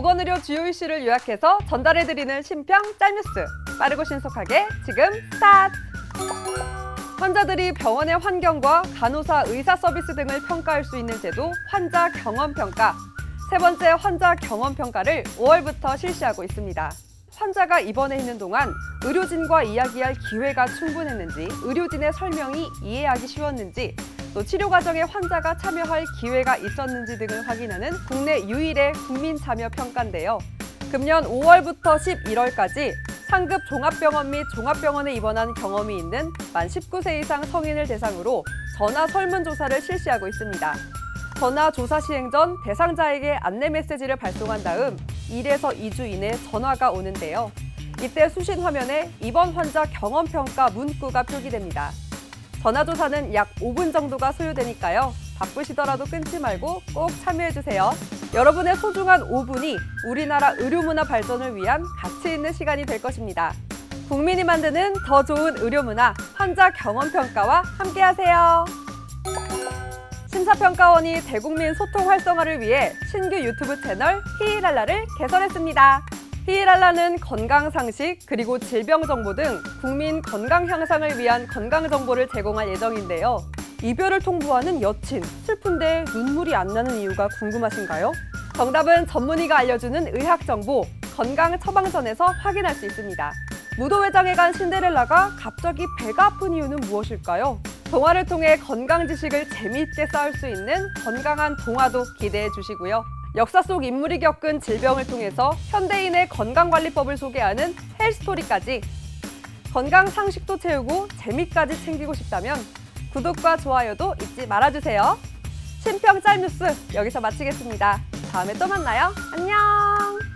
보건의료 주요 이슈를 요약해서 전달해드리는 신평 짤뉴스. 빠르고 신속하게 지금 스타트! 환자들이 병원의 환경과 간호사 의사 서비스 등을 평가할 수 있는 제도 환자 경험 평가. 세 번째 환자 경험 평가를 5월부터 실시하고 있습니다. 환자가 입원해 있는 동안 의료진과 이야기할 기회가 충분했는지, 의료진의 설명이 이해하기 쉬웠는지, 또 치료 과정에 환자가 참여할 기회가 있었는지 등을 확인하는 국내 유일의 국민 참여 평가인데요. 금년 5월부터 11월까지 상급 종합병원 및 종합병원에 입원한 경험이 있는 만 19세 이상 성인을 대상으로 전화 설문조사를 실시하고 있습니다. 전화 조사 시행 전 대상자에게 안내 메시지를 발송한 다음 1에서 2주 이내 전화가 오는데요. 이때 수신 화면에 입원 환자 경험 평가 문구가 표기됩니다. 전화조사는 약 5분 정도가 소요되니까요. 바쁘시더라도 끊지 말고 꼭 참여해주세요. 여러분의 소중한 5분이 우리나라 의료문화 발전을 위한 가치 있는 시간이 될 것입니다. 국민이 만드는 더 좋은 의료문화 환자 경험평가와 함께하세요. 심사평가원이 대국민 소통 활성화를 위해 신규 유튜브 채널 히이랄라를 개설했습니다. 히이랄라는 건강 상식 그리고 질병 정보 등 국민 건강 향상을 위한 건강 정보를 제공할 예정인데요. 이별을 통보하는 여친, 슬픈데 눈물이 안 나는 이유가 궁금하신가요? 정답은 전문의가 알려주는 의학 정보 건강 처방전에서 확인할 수 있습니다. 무도회장에 간 신데렐라가 갑자기 배가 아픈 이유는 무엇일까요? 동화를 통해 건강 지식을 재미있게 쌓을 수 있는 건강한 동화도 기대해 주시고요. 역사 속 인물이 겪은 질병을 통해서 현대인의 건강관리법을 소개하는 헬스토리까지 건강 상식도 채우고 재미까지 챙기고 싶다면 구독과 좋아요도 잊지 말아주세요. 신평 짤 뉴스 여기서 마치겠습니다. 다음에 또 만나요. 안녕!